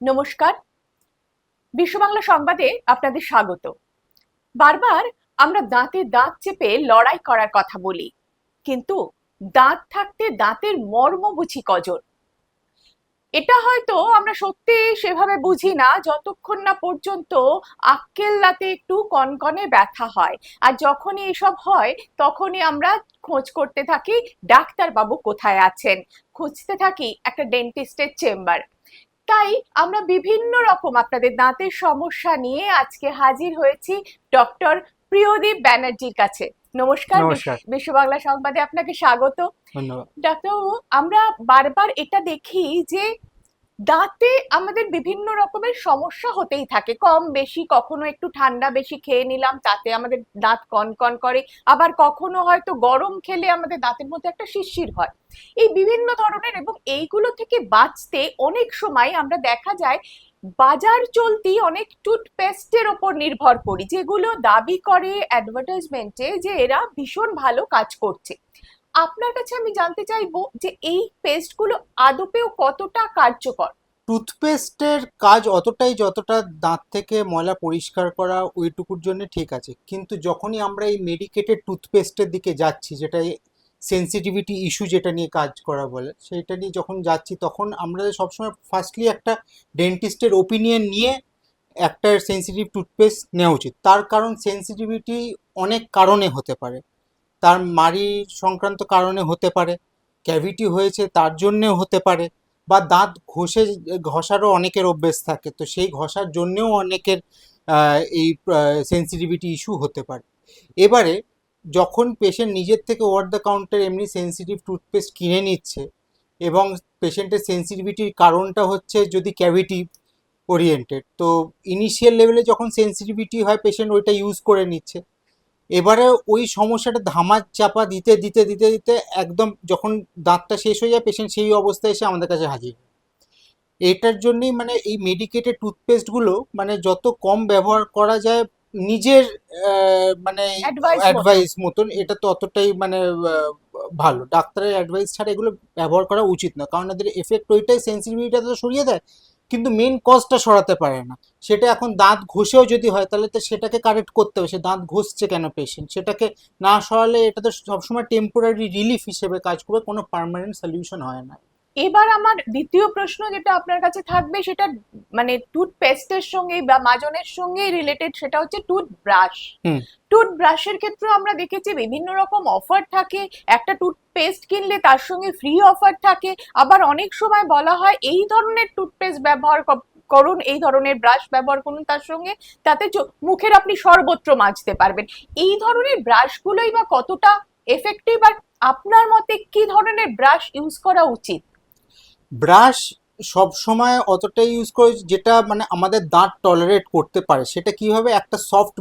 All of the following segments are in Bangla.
নমস্কার। বিশ্ব বাংলা সংবাদে আপনাদের স্বাগত। বারবার আমরা দাঁতে দাঁত চেপে লড়াই করার কথা বলি, কিন্তু দাঁত থাকতে দাঁতের মর্ম বুঝি কজন? এটা হয়তো আমরা সত্যি সেভাবে বুঝি না, যতক্ষণ না পর্যন্ত আক্কেল দাঁতে একটু কনকনে ব্যথা হয়। আর যখনই এসব হয়, তখনই আমরা খোঁজ করতে থাকি ডাক্তার বাবু কোথায় আছেন? খুঁজতে থাকি একটা ডেন্টিস্টের চেম্বার। তাই আমরা বিভিন্ন রকম আপনাদের দাঁতের সমস্যা নিয়ে আজকে হাজির হয়েছি ডক্টর প্রিয়দীপ ব্যানার্জির কাছে। নমস্কার। বিশ্ব বাংলা সংবাদে আপনাকে স্বাগত। ডাক্তারবাবু আমরা বারবার এটা দেখি যে দাঁতে আমাদের বিভিন্ন রকমের সমস্যা হতেই থাকে। কম, বেশি, কখনো একটু ঠান্ডা বেশি খেয়ে নিলাম, তাতে আমাদের দাঁত কনকন করে। আবার কখনো হয়তো গরম খেলে আমাদের দাঁতের মধ্যে একটা শিরশির হয়। এই বিভিন্ন ধরনের এবং এইগুলো থেকে বাঁচতে অনেক সময় আমরা দেখা যায়, বাজার চলতি অনেক টুথপেস্টের ওপর নির্ভর করি, যেগুলো দাবি করে অ্যাডভার্টাইজমেন্টে যে এরা ভীষণ ভালো কাজ করছে। আপনার কাছে আমি জানতে চাইব যে এই পেস্টগুলো আদপেও কতটা কার্যকর? টুথপেস্টের কাজ অতটাই যতটা দাঁত থেকে ময়লা পরিষ্কার করা ওইটুকুর জন্য ঠিক আছে। কিন্তু যখনই আমরা এই মেডিকেটেড টুথপেস্টের দিকে যাচ্ছি, যেটা সেন্সিটিভিটি ইস্যু যেটা নিয়ে কাজ করা বলে সেইটা নিয়ে যখন যাচ্ছি, তখন আমরা সবসময় ফার্স্টলি একটা ডেন্টিস্টের ওপিনিয়ন নিয়ে একটা সেন্সিটিভ টুথপেস্ট নেওয়া উচিত। তার কারণ সেন্সিটিভিটি অনেক কারণে হতে পারে। তার মাড়ি সংক্রান্ত কারণে হতে পারে, ক্যাভিটি হয়েছে তার জন্যেও হতে পারে, বা দাঁত ঘষে ঘষারও অনেকের অভ্যেস থাকে, তো সেই ঘষার জন্যেও অনেকের এই সেন্সিটিভিটি ইস্যু হতে পারে। এবারে যখন পেশেন্ট নিজের থেকে ওভার দ্য কাউন্টার এমনি সেন্সিটিভ টুথপেস্ট কিনে নিচ্ছে, এবং পেশেন্টের সেন্সিটিভিটির কারণটা হচ্ছে যদি ক্যাভিটি ওরিয়েন্টেড তো ইনিশিয়াল লেভেলে যখন সেন্সিটিভিটি হয় পেশেন্ট ওইটা ইউজ করে নিচ্ছে। এবারে ওই সমস্যাটা ধামার চাপা দিতে দিতে দিতে দিতে একদম যখন দাঁতটা শেষ হয়ে যায় পেশেন্ট সেই অবস্থায় এসে আমাদের কাছে হাজির এটার জন্যই মানে এই মেডিকেটেড টুথপেস্টগুলো মানে যত কম ব্যবহার করা যায় নিজের মানে অ্যাডভাইস মতন। এটা তো অতটাই মানে ভালো। ডাক্তারের অ্যাডভাইস ছাড়া এগুলো ব্যবহার করা উচিত না। কারণ এদের এফেক্ট ওইটাই সেন্সিটিভিটিটা তো সরিয়ে দেয়। কিন্তু মেন কজটা সরাতে পারে না। সেটা এখন দাঁত ঘষেও যদি হয়, তাহলে তো সেটাকে কারেক্ট করতে হবে। সে দাঁত ঘষছে কেন পেশেন্ট সেটাকে না সরালে এটা তো সবসময় টেম্পোরারি রিলিফ হিসেবে কাজ করবে, কোনো পারমানেন্ট সলিউশন হয় না। এবার আমার দ্বিতীয় প্রশ্ন যেটা আপনার কাছে থাকবে সেটা মানে টুথপেস্টের সঙ্গে বা মাজনের সঙ্গে রিলেটেড সেটা হচ্ছে টুথব্রাশ। টুথব্রাশের ক্ষেত্রে আমরা দেখেছি বিভিন্ন রকম অফার থাকে। একটা টুথপেস্ট কিনলে তার সঙ্গে ফ্রি অফার থাকে। আবার অনেক সময় বলা হয় এই ধরনের টুথপেস্ট ব্যবহার করুন এই ধরনের ব্রাশ ব্যবহার করুন তার সঙ্গে তাতে মুখের আপনি সর্বত্র মাজতে পারবেন। এই ধরনের ব্রাশগুলোই বা কতটা এফেক্টিভ আর আপনার মতে কি ধরনের ব্রাশ ইউজ করা উচিত? ব্রাশ সব সময় অতটা ইউজ করে যেটা মানে আমাদের দাঁত টলারেট করতে পারে। সেটা কীভাবে? একটা সফট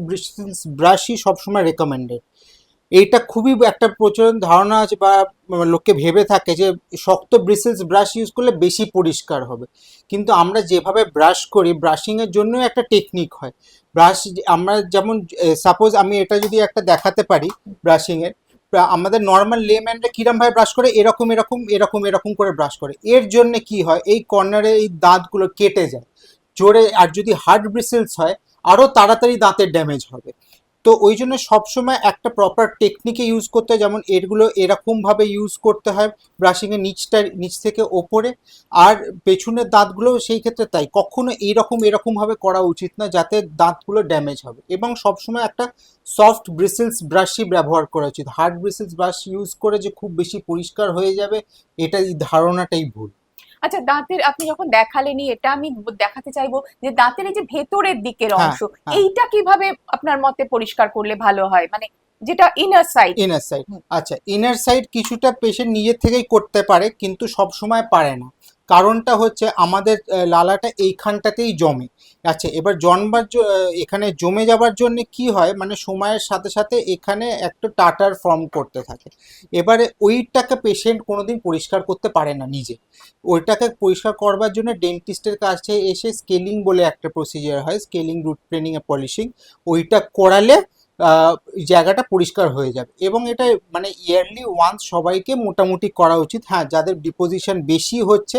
ব্রাশই সবসময় রেকমেন্ডেড এইটা খুবই একটা প্রচলন ধারণা আছে বা লোকে ভেবে থাকে যে শক্ত ব্রিসেলস ব্রাশ ইউজ করলে বেশি পরিষ্কার হবে। কিন্তু আমরা যেভাবে ব্রাশ করি ব্রাশিংয়ের জন্য একটা টেকনিক হয়। ব্রাশ আমরা যেমন সাপোজ আমি এটা যদি একটা দেখাতে পারি ব্রাশিংয়ের আমাদের নর্মাল লেম্যানরা কিরমভাবে ব্রাশ করে? এরকম এরকম এরকম এরকম করে ব্রাশ করে। এর জন্য কি হয়? এই কর্নারে এই দাঁতগুলো কেটে যায়। জোরে, আর যদি হার্ড ব্রিসেলস হয় আরও তাড়াতাড়ি দাঁতের ড্যামেজ হবে। তো ওই জন্য সবসময় একটা প্রপার টেকনিকে ইউজ করতে হয়। যেমন এরগুলো এরকমভাবে ইউজ করতে হয় ব্রাশিংয়ের নিচটা, নিচ থেকে ওপরে। আর পেছনের দাঁতগুলো সেই ক্ষেত্রে তাই। কখনো এইরকম এরকমভাবে করা উচিত না যাতে দাঁতগুলো ড্যামেজ হবে। এবং সবসময় একটা সফট ব্রিসেলস ব্রাশই ব্যবহার করা উচিত। হার্ড ব্রিসেলস ব্রাশ ইউজ করে যে খুব বেশি পরিষ্কার হয়ে যাবে এটা এই ধারণাটাই ভুল। আচ্ছা দাঁতের আপনি যখন দেখালেনি এটা আমি দেখাতে চাইব যে দাঁতের এই যে ভেতরের দিকের হ্যাঁ, অংশ হ্যাঁ। এইটা কীভাবে আপনার মতে পরিষ্কার করলে ভালো হয় মানে যেটা ইনার সাইড ইনার সাইড। আচ্ছা ইনার সাইড কিছুটা পেশেন্ট নিজের থেকেই করতে পারে কিন্তু সব সময় পারে না কারণটা হচ্ছে আমাদের লালাটা এইখানটাতেই জমে। আচ্ছা এবার জন্মার এখানে জমে যাবার জন্য কি হয়? মানে সময়ের সাথে সাথে এখানে একটা টাটার ফর্ম করতে থাকে। এবারে ওইটাকে পেশেন্ট কোনোদিন পরিষ্কার করতে পারে না নিজে। ওইটাকে পরিষ্কার করবার জন্য ডেন্টিস্টের কাছে এসে স্কেলিং বলে একটা প্রসিজার হয় স্কেলিং রুট ট্রেনিং এ পলিশিং ওইটা করালে জায়গাটা পরিষ্কার হয়ে যাবে। এবং এটা মানে ইয়ারলি ওয়ান্স সবাইকে মোটামুটি করা উচিত। হ্যাঁ যাদের ডিপোজিশন বেশি হচ্ছে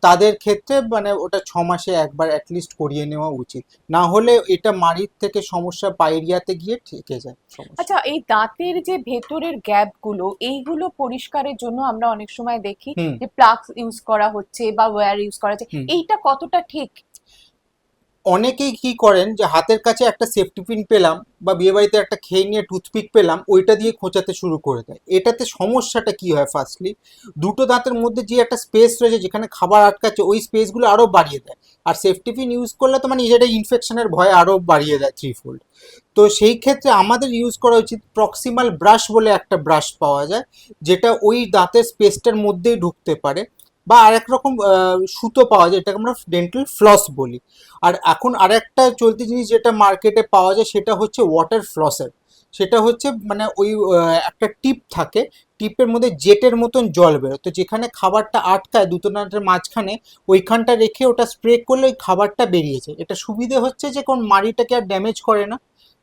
তাদের ক্ষেত্রে মানে ওটা ছ মাসে একবার অ্যাটলিস্ট করিয়ে নেওয়া উচিত। না হলে এটা মাড়ির থেকে সমস্যা পাইরিয়াতে গিয়ে থেকে যায় আচ্ছা এই দাঁতের যে ভেতরের গ্যাপগুলো এইগুলো পরিষ্কারের জন্য আমরা অনেক সময় দেখি যে প্লাক্স ইউজ করা হচ্ছে বা ওয়্যার ইউজ করা হচ্ছে। এইটা কতটা ঠিক? অনেকেই কি করেন যে হাতের কাছে একটা সেফটি পিন পেলাম বা বিয়ে বাড়িতে একটা খেয়ে নিয়ে টুথপিক পেলাম, ওইটা দিয়ে খোঁচাতে শুরু করে দেয়। এটাতে সমস্যাটা কি হয় ফার্স্টলি দুটো দাঁতের মধ্যে যে একটা স্পেস রয়েছে যেখানে খাবার আটকাচ্ছে, ওই স্পেসগুলো আরও বাড়িয়ে দেয়। আর সেফটি পিন ইউজ করলে তো মানে এটা ইনফেকশনের ভয় আরও বাড়িয়ে দেয় থ্রি ফোল্ড তো সেই ক্ষেত্রে আমাদের ইউজ করা উচিত প্রক্সিমাল ব্রাশ বলে একটা ব্রাশ পাওয়া যায়, যেটা ওই দাঁতের স্পেসটার মধ্যেই ঢুকতে পারে। বা আরেক রকম সুতো পাওয়া যায়, এটাকে আমরা ডেন্টাল ফ্লস বলি। আর এখন আরেকটা চলতি জিনিস যেটা মার্কেটে পাওয়া যায়, সেটা হচ্ছে ওয়াটার ফ্লসের সেটা হচ্ছে মানে ওই একটা টিপ থাকে টিপের মধ্যে জেটের মতন জল বেরোয়। তো যেখানে খাবারটা আটকায় দুটো দাঁতের মাঝখানে, ওইখানটা রেখে ওটা স্প্রে করলে ওই খাবারটা বেরিয়ে যায় এটা সুবিধে হচ্ছে যে কোন মাড়িটাকে আর ড্যামেজ করে না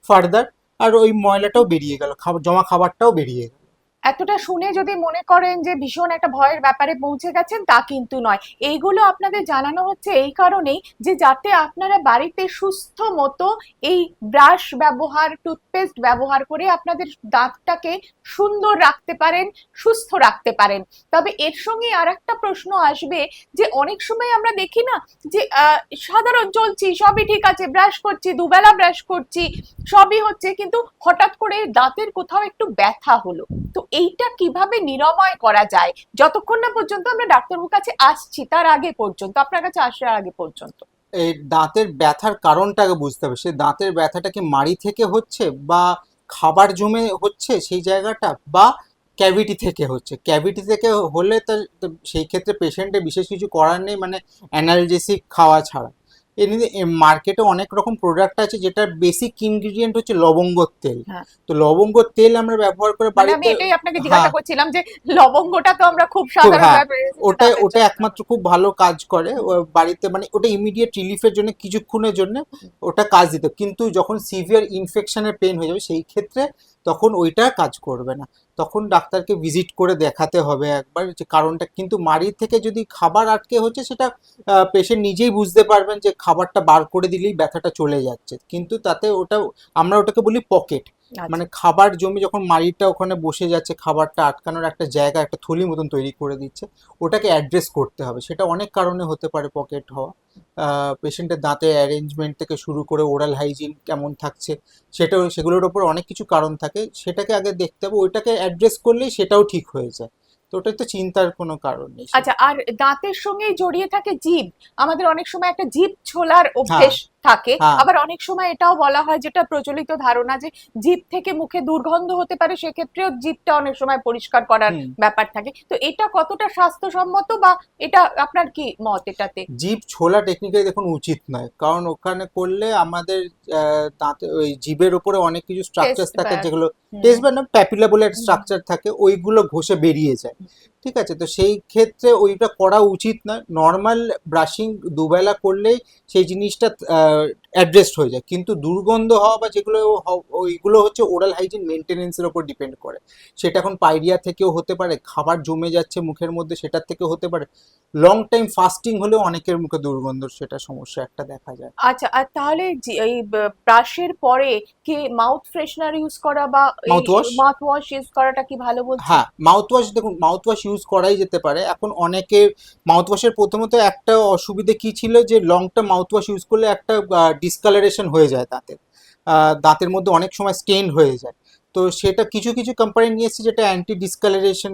ফার্দার আর ওই ময়লাটাও বেরিয়ে গেল, খাবার, জমা খাবারটাও বেরিয়ে গেল। এতটা শুনে যদি মনে করেন যে ভীষণ একটা ভয়ের ব্যাপারে পৌঁছে গেছেন, তা কিন্তু নয়। এইগুলো আপনাদের জানানো হচ্ছে এই কারণেই যে যাতে আপনারা বাড়িতে সুস্থ মতো এই ব্রাশ ব্যবহার, টুথপেস্ট ব্যবহার করে আপনাদের দাঁতটাকে সুন্দর রাখতে পারেন, সুস্থ রাখতে পারেন। তবে এর সঙ্গে আর একটা প্রশ্ন আসবে যে অনেক সময় আমরা দেখি না যে সাধারণ চলছি, সবই ঠিক আছে, ব্রাশ করছি, দুবেলা ব্রাশ করছি, সবই হচ্ছে, কিন্তু হঠাৎ করে দাঁতের কোথাও একটু ব্যথা হলো। তো এইটা কীভাবে নিরাময় করা যায়? যতক্ষণ না পর্যন্ত আমরা ডাক্তারবাবুর কাছে আসছি, তার আগে পর্যন্ত, আপনার কাছে আসার আগে পর্যন্ত। এই দাঁতের ব্যথার কারণটাকে বুঝতে হবে। সে দাঁতের ব্যথাটা কি মাড়ি থেকে হচ্ছে বা খাবার জমে হচ্ছে সেই জায়গাটা বা ক্যাভিটি থেকে হচ্ছে? ক্যাভিটি থেকে হলে তো সেই ক্ষেত্রে পেশেন্টে বিশেষ কিছু করার নেই মানে অ্যানালজেসিক খাওয়া ছাড়া। মার্কেটে অনেক রকম প্রোডাক্ট আছে যেটা বেসিক ইনগ্রিডিয়েন্ট হচ্ছে লবঙ্গর তেল। হ্যাঁ। তো লবঙ্গর তেল আমরা ব্যবহার করে মানে আমি এটাই আপনাকে জিজ্ঞাসা হ্যাঁ। করছিলাম যে লবঙ্গটা তো আমরা খুব সাধারণ হ্যাঁ, ওটা ওটা একমাত্র খুব ভালো কাজ করে। বাড়িতে মানে ওটা ইমিডিয়েট রিলিফের জন্য কিছুক্ষণের জন্য ওটা কাজ দিত। কিন্তু যখন সিভিয়ার ইনফেকশনের পেন হয়ে যাবে সেই ক্ষেত্রে তখন ওইটা কাজ করবে না তখন ডাক্তারকে ভিজিট করে দেখাতে হবে একবার যে কারণটা কিন্তু মাড়ি থেকে যদি খাবার আটকে হচ্ছে সেটা পেশেন্ট নিজেই বুঝতে পারবেন যে খাবারটা বার করে দিলেই ব্যথাটা চলে যাচ্ছে কিন্তু তাতে ওটা, আমরা ওটাকে বলি পকেট। মানে খাবার জমি যখন মাড়িটা ওখানে বসে যাচ্ছে খাবারটা আটকানোর একটা জায়গা একটা থলি মতন তৈরি করে দিচ্ছে ওটাকে অ্যাড্রেস করতে হবে। সেটা অনেক কারণে হতে পারে পকেট হওয়া। পেশেন্টের দাঁতের অ্যারেঞ্জমেন্ট থেকে শুরু করে ওরাল হাইজিন কেমন থাকছে সেটাও সেগুলোর ওপর অনেক কিছু কারণ থাকে। সেটাকে আগে দেখতে হবে ওইটাকে অ্যাড্রেস করলেই সেটাও ঠিক হয়ে যায়। তো ওটাই তো চিন্তার কোনো কারণ নেই। আচ্ছা আর দাঁতের সঙ্গেই জড়িয়ে থাকে জিভ আমাদের অনেক সময় একটা জিভ ছোলার অভ্যেস থাকে। হ্যাঁ। আবার অনেক সময় এটাও বলা হয় যেটা প্রচলিত ধারণা যে জিভ থেকে মুখে দুর্গন্ধ হতে পারে সেক্ষেত্রেও জিভটা অনেক সময় পরিষ্কার করার ব্যাপার থাকে। তো এটা কতটা স্বাস্থ্যসম্মত বা এটা আপনার কি মত এটাতে? জিভ ছোলা টেকনিক্যালি দেখুন উচিত নয়। কারণ ওখানে করলে আমাদের দাঁতে ওই জিভের উপরে অনেক কিছু স্ট্রাকচার থাকে যেগুলো। টেস্ট বা না প্যাপিলা বলে স্ট্রাকচার থাকে ওইগুলো ঘষে বেরিয়ে যায়। ঠিক আছে? তো সেই ক্ষেত্রে ওইটা করা উচিত না নর্মাল ব্রাশিং দুবেলা করলেই সেই জিনিসটা অ্যাড্রেসড হয়ে যায়। কিন্তু দুর্গন্ধ হওয়া বা যেগুলো ওইগুলো হচ্ছে ওরাল হাইজিন মেনটেনেন্সের উপর ডিপেন্ড করে। সেটা এখন পাইরিয়া থেকেও হতে পারে খাবার জমে যাচ্ছে মুখের মধ্যে সেটার থেকেও হতে পারে। লং টাইম ফাস্টিং হলেও অনেকের মুখে দুর্গন্ধ সেটা সমস্যা একটা দেখা যায়। আচ্ছা আর তাহলে এই ব্রাশের পরে কি মাউথ ফ্রেশনার ইউজ করা বা Mouthwash? মাউথ ওয়াশ ইউজ করাটা কি ভালো বলছেন? হ্যাঁ মাউথ ওয়াশ দেখুন মাউথ ওয়াশ ইউজ করাই যেতে পারে। এখন অনেকে মাউথওয়াশের প্রথমত একটা অসুবিধে কি ছিল যে লং টার্ম মাউথ ইউজ করলে একটা ডিসকালারেশন হয়ে যায় দাঁতের দাঁতের মধ্যে অনেক সময় স্টেন হয়ে যায়। তো সেটা কিছু কিছু কোম্পানি নিয়ে এসেছে যেটা অ্যান্টি ডিসকালারেশন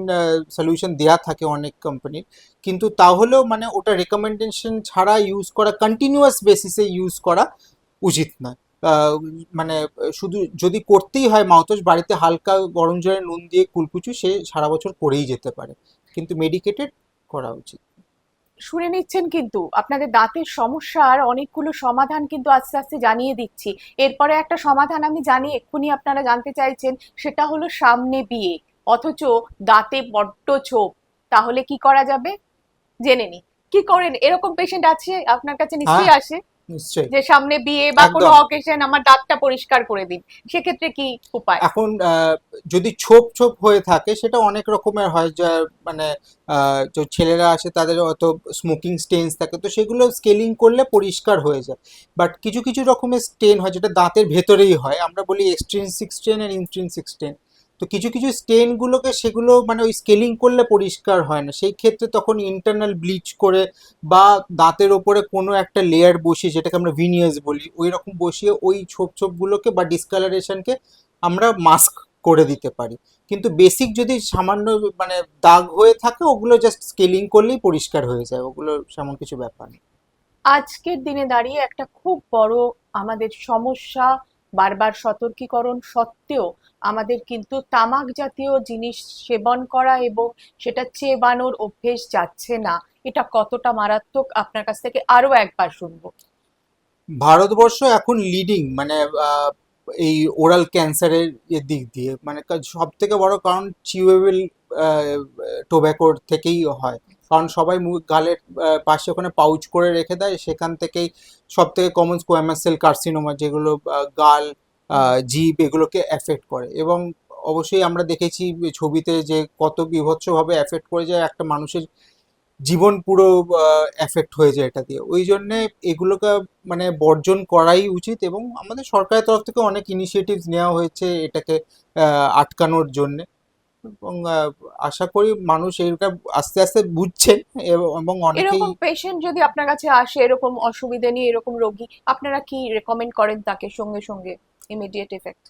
সলিউশন দেওয়া থাকে অনেক কোম্পানির কিন্তু তাহলেও মানে ওটা রেকমেন্ডেশন ছাড়া ইউজ করা কন্টিনিউয়াস বেসিসে ইউজ করা উচিত নয়। মানে শুধু যদি করতেই হয় মাউথওয়াশ বাড়িতে হালকা গরম জলে নুন দিয়ে কুলকুচু সে সারা বছর করেই যেতে পারে। কিন্তু মেডিকেটেড করা উচিত। শুনে নিচ্ছেন কিন্তু আপনাদের দাঁতের সমস্যার অনেকগুলো সমাধান কিন্তু আস্তে আস্তে জানিয়ে দিচ্ছি। এরপরে একটা সমাধান আমি জানি এক্ষুনি আপনারা জানতে চাইছেন সেটা হলো সামনে বিয়ে। অথচ দাঁতে বড্ড ছোপ তাহলে কি করা যাবে? জেনে নি কি করেন? এরকম পেশেন্ট আছে? আপনার কাছে নিশ্চয়ই আসে। নিশ্চয়ই যে সামনে বিয়ে বা কোনো অকেশন আমার দাঁতটা পরিষ্কার করে দিন সেক্ষেত্রে কি উপায়? এখন যদি ছোপ ছোপ হয়ে থাকে সেটা অনেক রকমের হয় যা মানে আহ, যে ছেলেরা আসে তাদের অত স্মোকিং স্টেনস থাকে তো সেগুলো স্কেলিং করলে পরিষ্কার হয়ে যায়। বাট কিছু কিছু রকমের স্টেন হয় যেটা দাঁতের ভেতরেই হয়। আমরা বলি এক্সট্রিনসিক স্টেন আর ইন্ট্রিনসিক স্টেন তো কিছু কিছু স্টেনগুলোকে সেগুলো মানে ওই স্কেলিং করলে পরিষ্কার হয় না। সেই ক্ষেত্রে তখন ইন্টারনাল ব্লিচ করে বা দাঁতের ওপরে কোনো একটা লেয়ার বসিয়ে যেটাকে আমরা ভিনিয়াস বলি, ওই রকম বসিয়ে ওই ছোপ, ছোপগুলোকে বা ডিসকালারেশনকে আমরা মাস্ক করে দিতে পারি। কিন্তু বেসিক যদি সামান্য মানে দাগ হয়ে থাকে, ওগুলো জাস্ট স্কেলিং করলেই পরিষ্কার হয়ে যায়। ওগুলো সেমন কিছু ব্যাপার নেই। আজকের দিনে দাঁড়িয়ে একটা খুব বড় আমাদের সমস্যা বারবার সতর্কীকরণ সত্ত্বেও আমাদের কিন্তু তামাক জাতীয় জিনিস সেবন করা এবং সেটা চেবানোর অভ্যেস যাচ্ছে না। এটা কতটা মারাত্মক? আপনার কাছ থেকে আরও একবার শুনব। ভারতবর্ষ এখন লিডিং মানে এই ওরাল ক্যান্সারের দিক দিয়ে। মানে সব থেকে বড় কারণ চিউয়েবল টোব্যাকোর থেকেই হয়। কারণ সবাই গালের পাশে ওখানে পাউচ করে রেখে দেয়, সেখান থেকেই সব থেকে কমন স্কোয়ামাস সেল কার্সিনোমা যেগুলো গাল জিভ এগুলোকে অ্যাফেক্ট করে। এবং অবশ্যই আমরা দেখেছি ছবিতে যে কত বিভৎসভাবে অ্যাফেক্ট করে যায়, একটা মানুষের জীবন পুরো এফেক্ট হয়ে যায় এটা দিয়ে। ওই জন্যে এগুলোকে মানে বর্জন করাই উচিত এবং আমাদের সরকারের তরফ থেকে অনেক ইনিশিয়েটিভস নেওয়া হয়েছে এটাকে আটকানোর জন্যে। এবং আশা করি মানুষ এইটা আস্তে আস্তে বুঝছেন এবং অনেকেই এরকম পেশেন্ট যদি আপনার কাছে আসে এরকম অসুবিধা নিয়ে এরকম রোগী আপনারা কি রেকমেন্ড করেন তাকে সঙ্গে সঙ্গে ইমিডিয়েট এফেক্ট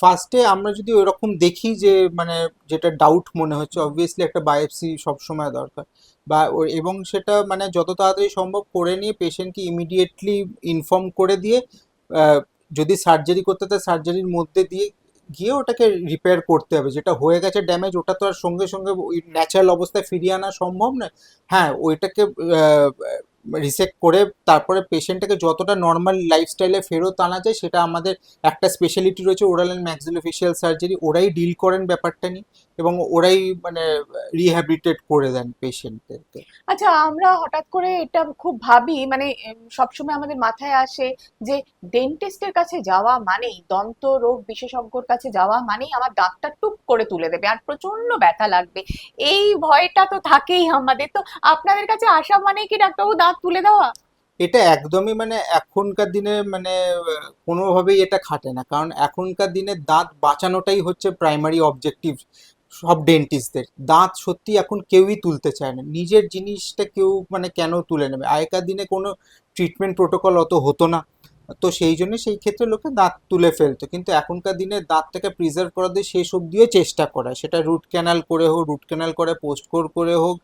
ফার্স্টে আমরা যদি ওরকম দেখি যে মানে যেটা ডাউট মনে হচ্ছে অবভিয়াসলি একটা বায়োপসি সবসময় দরকার। বা এবং সেটা মানে যত তাড়াতাড়ি সম্ভব করে নিয়ে পেশেন্টকে ইমিডিয়েটলি ইনফর্ম করে দিয়ে যদি সার্জারি করতে হয় সার্জারির মধ্যে দিয়ে গিয়ে ওটাকে রিপেয়ার করতে হবে। যেটা হয়ে গেছে ড্যামেজ ওটা তো আর সঙ্গে সঙ্গে ওই ন্যাচারাল অবস্থায় ফিরিয়ে আনা সম্ভব নয়। হ্যাঁ ওইটাকে রিসেক্ট করে তারপরে পেশেন্টটাকে যতটা নর্মাল লাইফস্টাইলে ফেরত আনা যায়, সেটা আমাদের একটা স্পেশালিটি রয়েছে ওরাল অ্যান্ড ম্যাক্সিলোফেশিয়াল সার্জারি ওরাই ডিল করেন ব্যাপারটা নিয়ে এবং ওরাই মানে রিহ্যাবিলিটেট করে দেন পেশেন্টদেরকে আচ্ছা আমরা হঠাৎ করে এটা খুব ভাবি মানে সবসময় আমাদের মাথায় আসে যে ডেন্টিস্টের কাছে যাওয়া মানেই, দন্ত রোগ বিশেষজ্ঞর কাছে যাওয়া মানেই আমার দাঁতটা টুপ করে তুলে দেবে আর প্রচণ্ড ব্যথা লাগবে। এই ভয়টা তো থাকেই আমাদের। তো আপনাদের কাছে আসা মানেই কি ডাক্তারবাবু দাঁত তুলে দেওয়া? এটা একদমই মানে এখনকার দিনে মানে কোনোভাবেই এটা খাটে না। কারণ এখনকার দিনে দাঁত বাঁচানোটাই হচ্ছে প্রাইমারি অবজেক্টিভ সব ডেন্টিস্টদের দাঁত সত্যি এখন কেউই তুলতে চায় না। নিজের জিনিসটা কেউ মানে কেন তুলে নেবে? আগেকার দিনে কোনো ট্রিটমেন্ট প্রোটোকল অত হতো না। তো সেই জন্য সেই ক্ষেত্রে লোকে দাঁত তুলে ফেলতো। কিন্তু এখনকার দিনে দাঁতটাকে প্রিজার্ভ করাতে দিয়ে শেষ অবধিও চেষ্টা করা সেটা রুট ক্যানাল করে হোক রুট ক্যানাল করে পোস্ট কোর করে হোক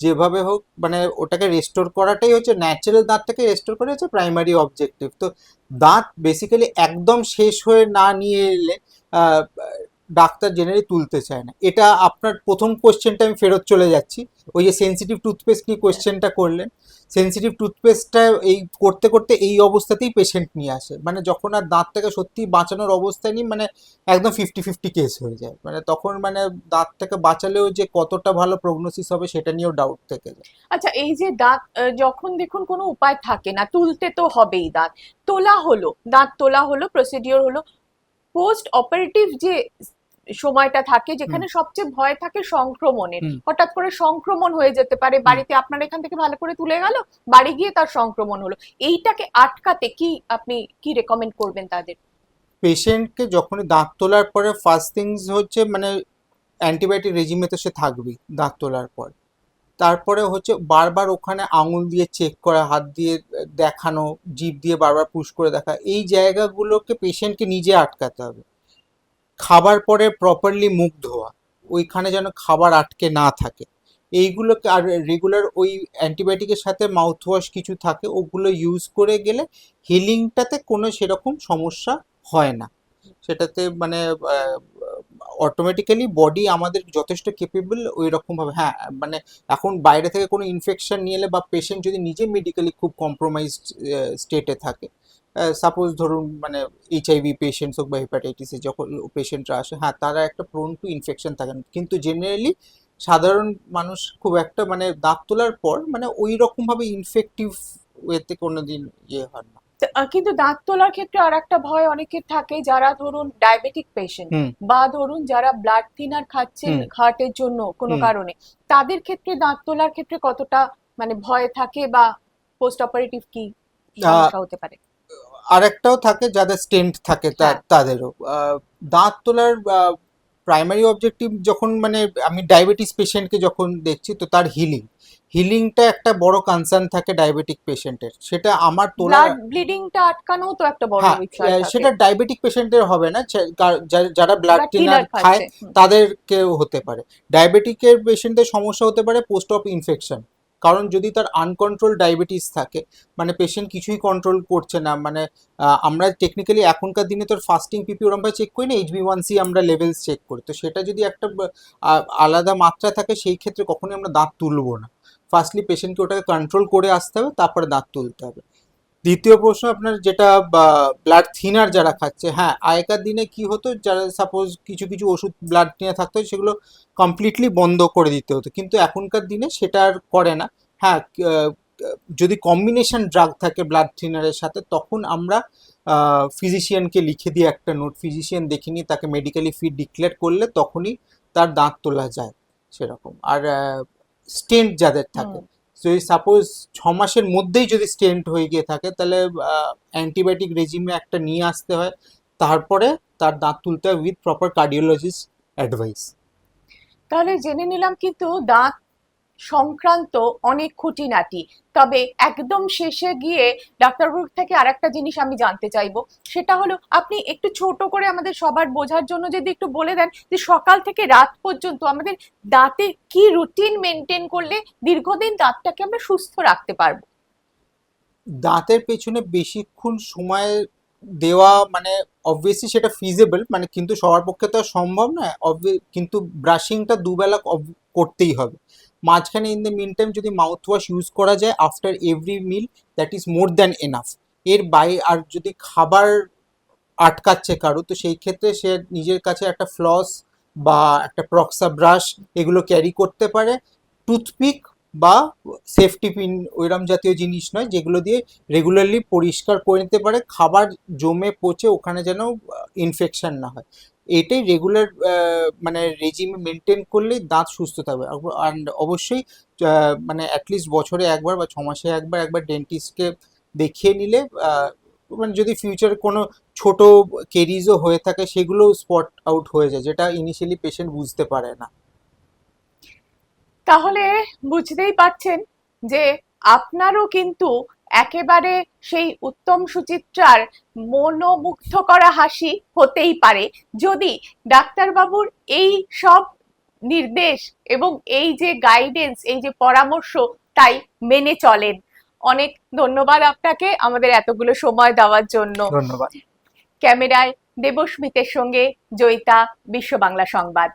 যেভাবে হোক মানে ওটাকে রেস্টোর করাটাই হচ্ছে ন্যাচারাল দাঁতটাকে রেস্টোর করে হচ্ছে প্রাইমারি অবজেক্টিভ তো দাঁত বেসিক্যালি একদম শেষ হয়ে না নিয়ে এলে ডাক্তার জেনারেলি তুলতে চায় না। এটা আপনার প্রথম কোশ্চেনটা আমি ফেরত চলে যাচ্ছি। ওই যে সেন্সিটিভ টুথপেস্ট নিয়ে কোশ্চেনটা করলেন। সেন্সিটিভ টুথপেস্টটা এই করতে করতে এই অবস্থাতেই পেশেন্ট নিয়ে আসে। মানে যখন আর দাঁতটাকে সত্যি বাঁচানোর অবস্থায় নেই মানে একদম ফিফটি ফিফটি কেস হয়ে যায়। মানে তখন মানে দাঁতটাকে বাঁচালেও যে কতটা ভালো প্রগনোসিস হবে সেটা নিয়েও ডাউট থেকে যায়। আচ্ছা এই যে দাঁত যখন দেখুন কোনো উপায় থাকে না, তুলতে তো হবেই দাঁত। তোলা হলো, দাঁত তোলা হলো প্রসিডিওর হলো। পোস্ট অপারেটিভ যে সময়টা থাকে যেখানে সবচেয়ে ভয় থাকে সংক্রমণের। হঠাৎ করে সংক্রমণ হয়ে যেতে পারে বাড়িতে আপনার এখান থেকে ভালো করে তুলে গেল বাড়ি গিয়ে তার সংক্রমণ হলো। এইটাকে আটকাতে কি আপনি কি রেকমেন্ড করবেন তাদের? পেশেন্টকে যখন দাঁত তোলার পরে ফার্স্ট থিংস হচ্ছে মানে অ্যান্টিবায়োটিক রেজিমে তো সে থাকবেই দাঁত তোলার পর। তারপরে হচ্ছে বারবার ওখানে আঙুল দিয়ে চেক করা হাত দিয়ে দেখানো জিভ দিয়ে বারবার পুশ করে দেখা। এই জায়গাগুলোকে পেশেন্টকে নিজে আটকাতে হবে। খাবার পরে প্রপারলি মুখ ধোয়া, ওইখানে যেন খাবার আটকে না থাকে। এইগুলোকে আর রেগুলার ওই অ্যান্টিবায়োটিকের সাথে মাউথ ওয়াশ কিছু থাকে, ওগুলো ইউজ করে গেলে হিলিংটাতে কোনো সেরকম সমস্যা হয় না। সেটাতে মানে অটোমেটিক্যালি বডি আমাদের যথেষ্ট কেপেবল ওই রকমভাবে হ্যাঁ মানে এখন বাইরে থেকে কোনো ইনফেকশন নিয়ে এলে বা পেশেন্ট যদি নিজে মেডিকেলি খুব কম্প্রোমাইজড স্টেটে থাকে সাপোজ ধরুন মানে এইচআইভি পেশেন্টস হোক বা হেপাটাইটিসে যখন পেশেন্টরা আসে হ্যাঁ তারা একটা প্রোন টু ইনফেকশন থাকেন। কিন্তু জেনারেলি সাধারণ মানুষ খুব একটা মানে দাঁত তোলার পর মানে ওই রকমভাবে ইনফেক্টিভ ওয়েতে কোনোদিন ইয়ে হয় না। কিন্তু দাঁত তোলার ক্ষেত্রে আর একটা ভয় অনেকের থাকে যারা ধরুন ডায়াবেটিক পেশেন্ট বা ধরুন যারা ব্লাড থিনার খাচ্ছেন হুম। হার্টের জন্য কোনো কারণে তাদের ক্ষেত্রে দাঁত তোলার ক্ষেত্রে কতটা মানে ভয় থাকে বা পোস্ট অপারেটিভ কি হতে পারে? আরেকটাও থাকে যাদের স্টেন্ট থাকে হ্যাঁ। তাদেরও। দাঁত তোলার প্রাইমারি অবজেক্টিভ যখন মানে আমি ডায়াবেটিস পেশেন্টকে যখন দেখছি তো তার হিলিং হিলিংটা একটা বড় কনসার্ন থাকে ডায়াবেটিক পেশেন্টের সেটা আমার তোলা ব্লাড ব্লিডিংটা আটকানো তো একটা বড় হ্যাঁ বিষয়। সেটা ডায়াবেটিক পেশেন্টের হবে না। যারা ব্লাড টিনার খায় তাদেরকেও হতে পারে। ডায়াবেটিকের পেশেন্টদের সমস্যা হতে পারে পোস্ট অফ ইনফেকশন কারণ যদি তার আনকন্ট্রোল ডায়াবেটিস থাকে মানে পেশেন্ট কিছুই কন্ট্রোল করছে না মানে আমরা টেকনিক্যালি এখনকার দিনে তোর ফাস্টিং পিপি ওরম চেক করি না এইচবি ওয়ান সি আমরা লেভেলস চেক করি। তো সেটা যদি একটা আলাদা মাত্রা থাকে, সেই ক্ষেত্রে কখনোই আমরা দাঁত তুলব না। ফার্স্টলি পেশেন্টকে ওটাকে কন্ট্রোল করে আসতে হবে, তারপরে দাঁত তুলতে হবে। দ্বিতীয় প্রশ্ন আপনার যেটা ব্লাড থিনার যারা খাচ্ছে হ্যাঁ আগেকার দিনে কি হতো? যারা সাপোজ কিছু কিছু ওষুধ ব্লাড থিনার থাকতো, সেগুলো কমপ্লিটলি বন্ধ করে দিতে হতো। কিন্তু এখনকার দিনে সেটা আর করে না। হ্যাঁ যদি কম্বিনেশন ড্রাগ থাকে ব্লাড থিনারের সাথে, তখন আমরা ফিজিশিয়ানকে লিখে দিয়ে একটা নোট ফিজিশিয়ান দেখে নিয়ে তাকে মেডিকেলি ফি ডিক্লেয়ার করলে তখনই তার দাঁত তোলা যায়, সেরকম। আর স্টেন্ট যাদের থাকে। যদি সাপোজ ছ মাসের মধ্যেই যদি স্টেন্ট হয়ে গিয়ে থাকে, তাহলে অ্যান্টিবায়োটিক রেজিমে একটা নিয়ে আসতে হয়। তারপরে তার দাঁত তুলতে হয় উইথ প্রপার কার্ডিওলজিস্ট অ্যাডভাইস তাহলে জেনে নিলাম কিন্তু দাঁত সংক্রান্ত অনেক খুঁটিনাটি। তবে একদম শেষে গিয়ে ডাক্তারবাবুর থেকে আরেকটা জিনিস আমি জানতে চাইব। সেটা হলো, আপনি একটু ছোট করে আমাদের সবার বোঝার জন্য যদি একটু বলে দেন যে সকাল থেকে রাত পর্যন্ত আমাদের দাঁতে কি রুটিন মেনটেন করলে দীর্ঘদিন দাঁতটাকে আমরা সুস্থ রাখতে পারব? দাঁতের পেছনে বেশিক্ষণ সময় দেওয়া মানে অবভিয়াসলি সেটা ফিজেবল মানে কিন্তু সবার পক্ষে তো সম্ভব obvi- কিন্তু ব্রাশিংটা দুবেলা করতেই হবে। মাঝখানে ইন দ্য মিন টাইম যদি মাউথ ওয়াশ ইউজ করা যায় after every meal that is more than enough এর বাইরে আর যদি খাবার আটকাচ্ছে কারও, তো সেই ক্ষেত্রে সে নিজের কাছে একটা ফ্লস বা একটা প্রক্সা ব্রাশ এগুলো ক্যারি করতে পারে। টুথপিক বা সেফটি পিন ওইরম জাতীয় জিনিস নয়, যেগুলো দিয়ে রেগুলারলি পরিষ্কার করে নিতে পারে। খাবার জমে পচে ওখানে যেন ইনফেকশন না হয়। এটাই রেগুলার মানে রেজিমে মেনটেন করলেই দাঁত সুস্থ থাকবে। আর অবশ্যই মানে অ্যাটলিস্ট বছরে একবার বা ছ মাসে একবার একবার ডেন্টিস্টকে দেখিয়ে নিলে মানে যদি ফিউচারে কোনো ছোট কেরিজও হয়ে থাকে সেগুলো স্পট আউট হয়ে যায়, যেটা ইনিশিয়ালি পেশেন্ট বুঝতে পারে না। তাহলে বুঝতেই পারছেন যে আপনারও কিন্তু একেবারে সেই উত্তম সুচিত্রার মনোমুগ্ধ করা হাসি হতেই পারে। যদি ডাক্তারবাবুর এই সব নির্দেশ এবং এই যে গাইডেন্স এই যে পরামর্শ তাই মেনে চলেন। অনেক ধন্যবাদ আপনাকে আমাদের এতগুলো সময় দেওয়ার জন্য। ধন্যবাদ। ক্যামেরায় দেবস্মিতের সঙ্গে জয়িতা বিশ্ব বাংলা সংবাদ।